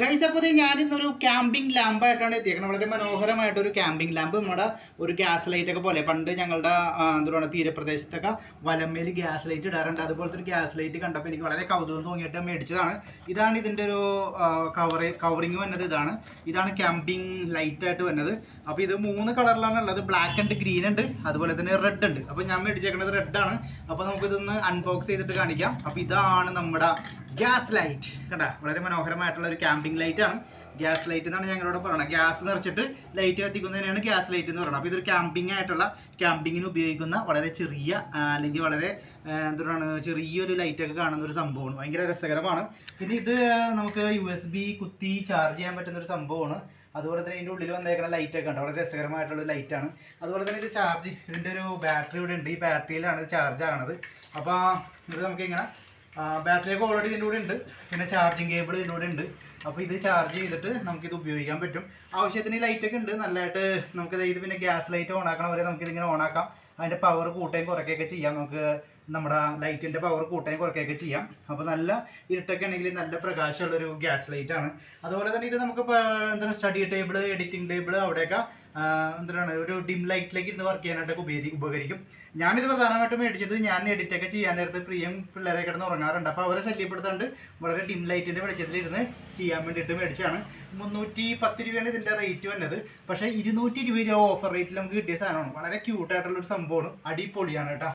Guys അപ്പോൾ ഞാൻ ഇന്നൊരു ക്യാമ്പിംഗ് ലാമ്പായിട്ടാണ് എത്തിയേക്കുന്നത് വളരെ മനോഹരമായിട്ട് ഒരു ക്യാമ്പിംഗ് ലാമ്പ് നമ്മുടെ ഒരു ഗ്യാസ് ലൈറ്റ് ഒക്കെ പോലെ. പണ്ട് ഞങ്ങളുടെ എന്താ പറയുക തീരപ്രദേശത്തൊക്കെ വലമേൽ ഗ്യാസ് ലൈറ്റ് ഇടാറുണ്ട്. അതുപോലത്തെ ഒരു ഗ്യാസ് ലൈറ്റ് കണ്ടപ്പോൾ എനിക്ക് വളരെ കൗതുകം തോന്നിയിട്ട് മേടിച്ചതാണ്. ഇതാണ് ഇതിന്റെ ഒരു കവറി കവറിങ് വന്നത് ഇതാണ്. ഇതാണ് ക്യാമ്പിംഗ് ലൈറ്റ് ആയിട്ട് വന്നത്. അപ്പോൾ ഇത് മൂന്ന് കളറിലാണ് ഉള്ളത്. ബ്ലാക്ക് ഉണ്ട് ഗ്രീൻ ഉണ്ട്. അതുപോലെ തന്നെ റെഡ് ഉണ്ട്. അപ്പോൾ ഞാൻ മേടിച്ചേക്കുന്നത് റെഡ് ആണ്. അപ്പോൾ നമുക്കിതൊന്ന് അൺബോക്സ് ചെയ്തിട്ട് കാണിക്കാം. അപ്പോൾ ഇതാണ് നമ്മുടെ ഗ്യാസ് ലൈറ്റ് കണ്ട? വളരെ മനോഹരമായിട്ടുള്ള ഒരു ക്യാമ്പിംഗ് ലൈറ്റ് ആണ്. ഗ്യാസ് ലൈറ്റ് എന്നാണ് ഞങ്ങളോട് പറയുന്നത് ഗ്യാസ് നിറച്ചിട്ട് ലൈറ്റ് കത്തിക്കുന്നതിനാണ് ഗ്യാസ് ലൈറ്റ് എന്ന് പറയുന്നത് അപ്പോൾ ഇതൊരു ക്യാമ്പിംഗ് ആയിട്ടുള്ള ക്യാമ്പിങ്ങിന് ഉപയോഗിക്കുന്ന വളരെ ചെറിയ അല്ലെങ്കിൽ വളരെ എന്താണ് ചെറിയൊരു ലൈറ്റൊക്കെ കാണുന്ന ഒരു സംഭവമാണ്. ഭയങ്കര രസകരമാണ്. പിന്നെ ഇത് നമുക്ക് യു എസ് ബി കുത്തി ചാർജ് ചെയ്യാൻ പറ്റുന്ന ഒരു സംഭവമാണ്. അതുപോലെ തന്നെ ഇതിന്റെ ഉള്ളിൽ വന്നേക്കുന്ന ലൈറ്റ് ഒക്കെ ഉണ്ട് വളരെ രസകരമായിട്ടുള്ള ലൈറ്റാണ് അതുപോലെ തന്നെ ഇത് ചാർജ് ഇതിന്റെ ഒരു ബാറ്ററി ഇവിടെ ഉണ്ട്. ഈ ബാറ്ററിയിലാണ് ഇത് ചാർജ് ആണത് അപ്പോൾ ഇത് നമുക്ക് ഇങ്ങനെ ബാറ്ററി ഒക്കെ ഓൾറെഡി ഇതിന്റെ കൂടെ ഉണ്ട് പിന്നെ ചാർജിങ് കേബിൾ ഇതിന്റെ കൂടെ ഉണ്ട് അപ്പോൾ ഇത് ചാർജ് ചെയ്തിട്ട് നമുക്കിത് ഉപയോഗിക്കാൻ പറ്റും. ആവശ്യത്തിന് ലൈറ്റൊക്കെ ഉണ്ട്. നല്ലതായിട്ട് നമുക്ക് ഇത് പിന്നെ ഗ്യാസ് ലൈറ്റ് ഓൺ ആക്കണ വരെ നമുക്ക് ഇതിങ്ങനെ ഓൺ ആക്കാം. അതിന്റെ പവർ കൂട്ടുകയും കുറയ്ക്കുകയൊക്കെ ചെയ്യാം. നമുക്ക് നമ്മുടെ ലൈറ്റിന്റെ പവർ കൂട്ടുകയും കുറയ്ക്കുകയൊക്കെ ചെയ്യാം. അപ്പോൾ നല്ല ഇരുട്ടൊക്കെ ആണെങ്കിൽ നല്ല പ്രകാശമുള്ളൊരു ഗ്യാസ് ലൈറ്റാണ് അതുപോലെ തന്നെ ഇത് നമുക്ക് എന്താണ് സ്റ്റഡി ടേബിൾ എഡിറ്റിംഗ് ടേബിൾ അവിടെയൊക്കെ എന്താണ് ഒരു ഡിം ലൈറ്റിലേക്ക് ഇരുന്ന് വർക്ക് ചെയ്യാനായിട്ടൊക്കെ ഉപയോഗി ഉപകരിക്കും. ഞാനിത് പ്രധാനമായിട്ടും മേടിച്ചത് ഞാൻ എഡിറ്റ് ഒക്കെ ചെയ്യാൻ നേരത്ത് പ്രിയം പിള്ളേരെ കിടന്ന് ഉറങ്ങാറുണ്ട്. അപ്പോൾ അവരെ ശല്യപ്പെടുത്താണ്ട് വളരെ ഡിം ലൈറ്റിന്റെ വെളിച്ചത്തിൽ ഇരുന്ന് ചെയ്യാൻ വേണ്ടിയിട്ട് മേടിച്ചാണ് മുന്നൂറ്റി പത്ത് രൂപയാണ് ഇതിന്റെ റേറ്റ് വന്നത്. പക്ഷേ ഇരുന്നൂറ്റി രൂപ ഓഫർ റേറ്റിൽ നമുക്ക് കിട്ടിയ സാധനമാണ്. വളരെ ക്യൂട്ടായിട്ടുള്ള ഒരു സംഭവമാണ്. അടിപൊളിയാണ് കേട്ടോ.